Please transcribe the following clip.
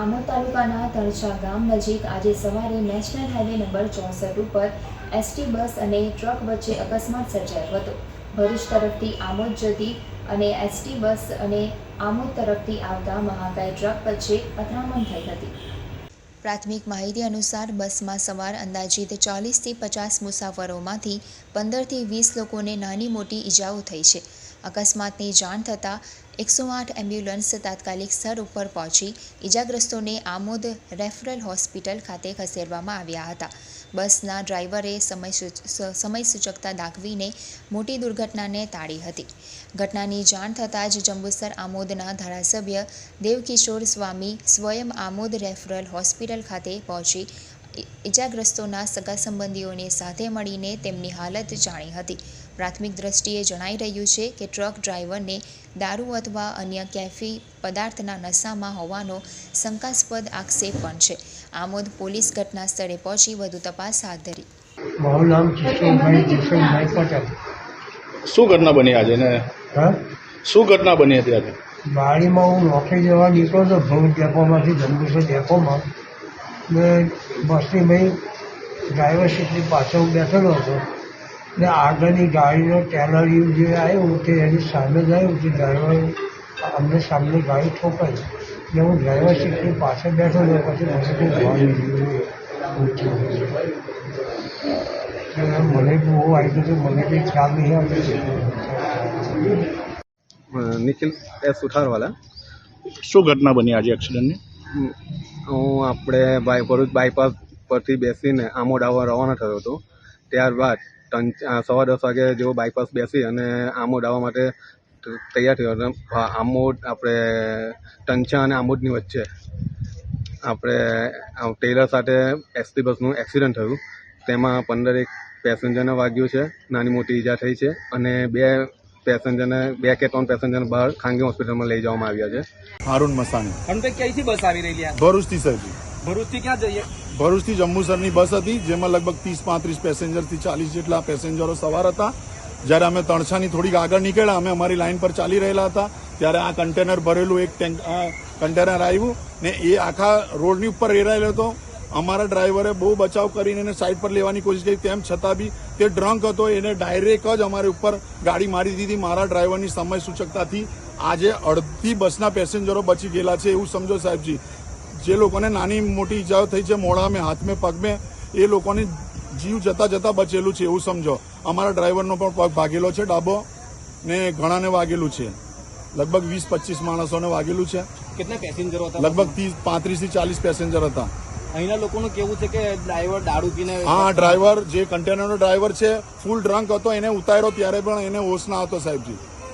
આમોદ તાલુકાના તળજા ગામ નજીક આજે સવારે નેશનલ હાઈવે નંબર ચોસઠ ઉપર એસટી બસ અને ટ્રક વચ્ચે અકસ્માત સર્જાયો હતો. ભરૂચ તરફથી આમોદ જતી અને એસટી બસ અને આમોદ તરફથી આવતા મહાકાય ટ્રક વચ્ચે અથડામણ થઈ હતી. પ્રાથમિક માહિતી અનુસાર બસમાં સવાર અંદાજિત ચાલીસથી પચાસ મુસાફરોમાંથી પંદરથી વીસ લોકોને નાની મોટી ઈજાઓ થઈ છે. અકસ્માતની જાણ થતાં એકસો આઠ એમ્બ્યુલન્સ તાત્કાલિક સ્થળ ઉપર પહોંચી ઈજાગ્રસ્તોને આમોદ રેફરલ હોસ્પિટલ ખાતે ખસેડવામાં આવ્યા હતા. બસના ડ્રાઈવરે સમય સમય સૂચકતા દાખવીને મોટી દુર્ઘટનાને ટાળી હતી. ઘટનાની જાણ થતાં જ જંબુસર આમોદના ધારાસભ્ય દેવકિશોર સ્વામી સ્વયં આમોદ રેફરલ હોસ્પિટલ ખાતે પહોંચી ઈજાગ્રસ્તોના સગા સંબંધીઓને સાથે મળીને તેમની હાલત જાણી હતી. પ્રાથમિક દ્રષ્ટિએ જણાઈ રહ્યું છે કે ટ્રક ડ્રાઈવરને દારૂ અથવા અન્ય કેફી પદાર્થના નશામાં હોવાનો શંકાસ્પદ આક્ષેપ પણ છે. આમોદ પોલીસ ઘટના સ્થળે પહોંચી વધુ તપાસ હાથ ધરી. મારું નામ કિશોરભાઈ કિશોરભાઈ પટેલ. શું ઘટના બની આજે ને? શું ઘટના બની હતી આજે? ગાડીમાં હું નોકરી જવા નીકળ્યો હતો ભરૂચ ડેપોમાંથી જંબુસર ડેપોમાં ને બસની મેં ડ્રાઈવર સીટની પાછળ હું બેઠેલો હતો. ને આગળની ગાડીનો ટેલરિયું જે આવ્યું તે એની સામે જ આવ્યું તે ડ્રાઈવર અમને સામે ગાડી ઠોકાઈ. ને હું ડ્રાઈવર સીટની પાછળ બેઠેલો પછી મને મને બહુ આવી હતું મને કંઈ ખ્યાલ નહીં આવતો. નિખિલ એસ સુથારવાલા. શું ઘટના બની આજે એક્સિડન્ટની હું આપણે બાય, ભરૂચ બાયપાસ પરથી બેસીને આમોદ આવવા રવાના થયો હતો. ત્યારબાદ ત્રણ સવા દસ વાગે જેવો બાયપાસ બેસી અને આમોદ માટે તૈયાર થયો. હતો આમોદ આપણે ટંચા અને આમોદની વચ્ચે આપણે ટેલર સાથે એસટી બસનું એક્સિડન્ટ થયું. તેમાં પંદરેક પેસેન્જરને વાગ્યું છે. નાની મોટી ઈજા થઈ છે અને બે પેસેન્જરને બે કે ત્રણ પેસેન્જરને બહાર ખાનગી હોસ્પિટલમાં લઈ જવામાં આવ્યા છે. હારૂન મસાની. હનભાઈ ક્યાંથી બસ આવી રહી છે? ભરૂચથી સરજી ભરૂચથી ક્યાં જઈએ? ભરૂચથી જંબુસરની બસ હતી જેમાં લગભગ ત્રીસ પાંત્રીસ પેસેન્જરથી ચાલીસ જેટલા પેસેન્જરો સવાર હતા. જ્યારે અમે તણછાની થોડીક આગળ નીકળ્યા અમે અમારી લાઇન પર ચાલી રહેલા હતા. ત્યારે આ કન્ટેનર ભરેલું એક ટેન્ક કન્ટેનર આવ્યું ને એ આખા રોડની ઉપર રેરાયેલો હતો. અમારા ડ્રાઈવરે બહુ બચાવ કરીને એને સાઈડ પર લેવાની કોશિશ કરી. તેમ છતાં બી તે ડ્રંક હતો એને ડાયરેક્ટ જ અમારી ઉપર ગાડી મારી દીધી. મારા ડ્રાઈવરની સમય સૂચકતાથી આજે અડધી બસના પેસેન્જરો બચી ગયેલા છે એવું સમજો સાહેબજી. જે લોકોને નાની મોટી ઈજાઓ થઈ છે મોડા મેં હાથ મેં પગ મેં એ લોકોને જીવ જતા જતા બચેલું છે એવું સમજો. અમારા ડ્રાઈવરનો પણ પગ ભાગેલો છે ડાબો ને ઘણાને વાગેલું છે. લગભગ વીસ પચીસ માણસોને વાગેલું છે. કેટલા પેસેન્જરો હતા? લગભગ ત્રીસ પાંત્રીસથી ચાલીસ પેસેન્જર હતા. અહીંના લોકોનું કેવું છે કે ડ્રાઈવર દારૂ પીને હા ડ્રાઈવર જે કન્ટેનરનો ડ્રાઈવર છે ફૂલ ડ્રંક હતો, એને ઉતાર્યો ત્યારે પણ એને હોશ ના હતો સાહેબજી.